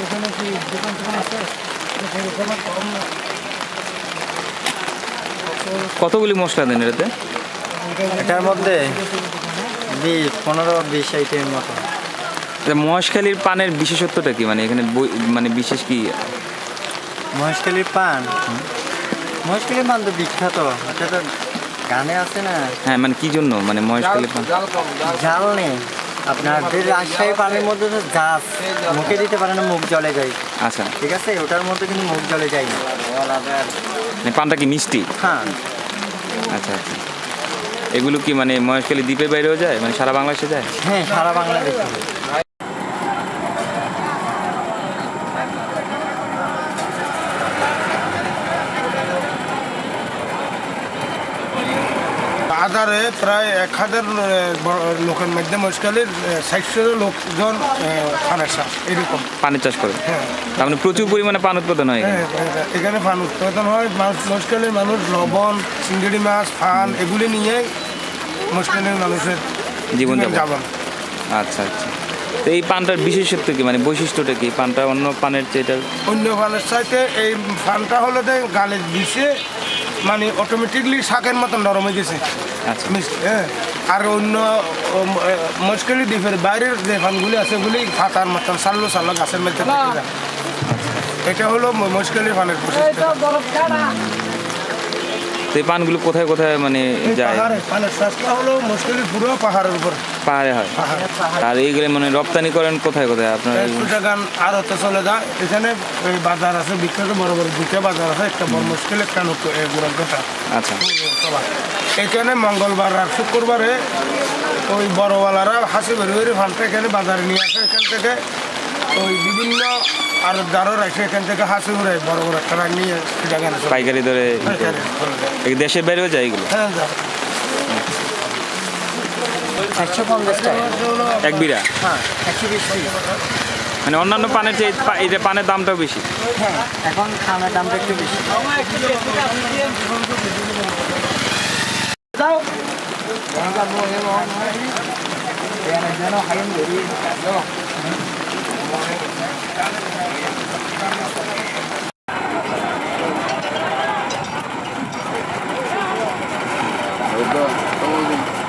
এখানে কি দোকান টোকান আছে কতগুলি মশলা দেন এটাতে? এটার মধ্যে বিশ পনেরো বিশ আইটেম মতো। মহেশখালীর পানের বিশেষত্বটা কি? মানে এখানে বই- মানে বিশেষ কি? মহেশখালীর পান? মহেশখালীর পান তো বিখ্যাত। এটা তো গানে আছে না? হ্যাঁ মানে কি জন্য? মানে মহেশখালীর পান? জাল নেই। আপনার যে রাজশাহী পানের মধ্যে তো জাস মুখে দিতে পারে না মুখ জলে যায়। আচ্ছা। ঠিক আছে? ওটার মধ্যে কিন্তু মুখ জলে যায় না। মানে পানটা কি মিষ্টি? হ্যাঁ। আচ্ছা আচ্ছা। এগুলো কি মানে মহেশখালী দ্বীপের বাইরেও যায়? মানে সারা বাংলাদেশে যায়? হ্যাঁ সারা বাংলাদেশে। আধারে প্রায় এক হাজার লোকের মধ্যে মুশকিলের সাতশো লোকজন পানের চাষ এরকম। পানের চাষ করে? হ্যাঁ। তার মানে প্রচুর পরিমাণে পান উৎপাদন হয় এখানে। পান উৎপাদন হয় মুশকিলের মানুষ লবণ চিংড়ি মাছ ফান এগুলি নিয়ে মুশকিলের মানুষের জীবন যাপন আচ্ছা আচ্ছা। তো এই পানটার বিশেষত্ব কি? মানে বৈশিষ্ট্যটা কি? পানটা অন্য পানের চেয়ে এটা অন্য পানের চাইতে এই পানটা হলো যে গালে দিছে মানে অটোমেটিকলি শাকের মতন নরম হয়ে গেছে। আচ্ছা। হ্যাঁ। আর অন্য মুশকিলি দ্বীপের বাইরের যে ফানগুলি আছে ওগুলি ফাতার মতন সাল্লো সাল্লো গাছের মধ্যে এটা হলো মুশকিলি ফানের বৈশিষ্ট্য। তো এই পানগুলো কোথায় কোথায় মানে যায়? পাহাড়ে ফানের চাষটা হলো মুশকিলি পুরো পাহাড়ের উপর। পাহাড়ে হয়। আর এইগুলো মানে রপ্তানি করেন কোথায় কোথায়? আপনার গান আর হতে চলে যায়। এখানে এই বাজার আছে বিখ্যাত বড় বড় দুটো বাজার আছে একটা বড় মুশকিল একটা গুড়াটা আচ্ছা। এখানে মঙ্গলবার আর শুক্রবারে ওই বড়ওয়ালারা হাসি বেরি বেরি ফানটা এখানে বাজারে নিয়ে আসে। এখান থেকে ওই বিভিন্ন আর দারো রাখে এখান থেকে হাসি উড়াই বড় বড় একটা নিয়ে পাইকারি ধরে দেশে বাইরেও যায় এগুলো? হ্যাঁ, এক বিড়া? হ্যাঁ, মানে অন্যান্য পানের চেয়ে এই যে পানের দামটাও বেশি? হ্যাঁ, এখন দামটা একটু বেশি। Ito, ito.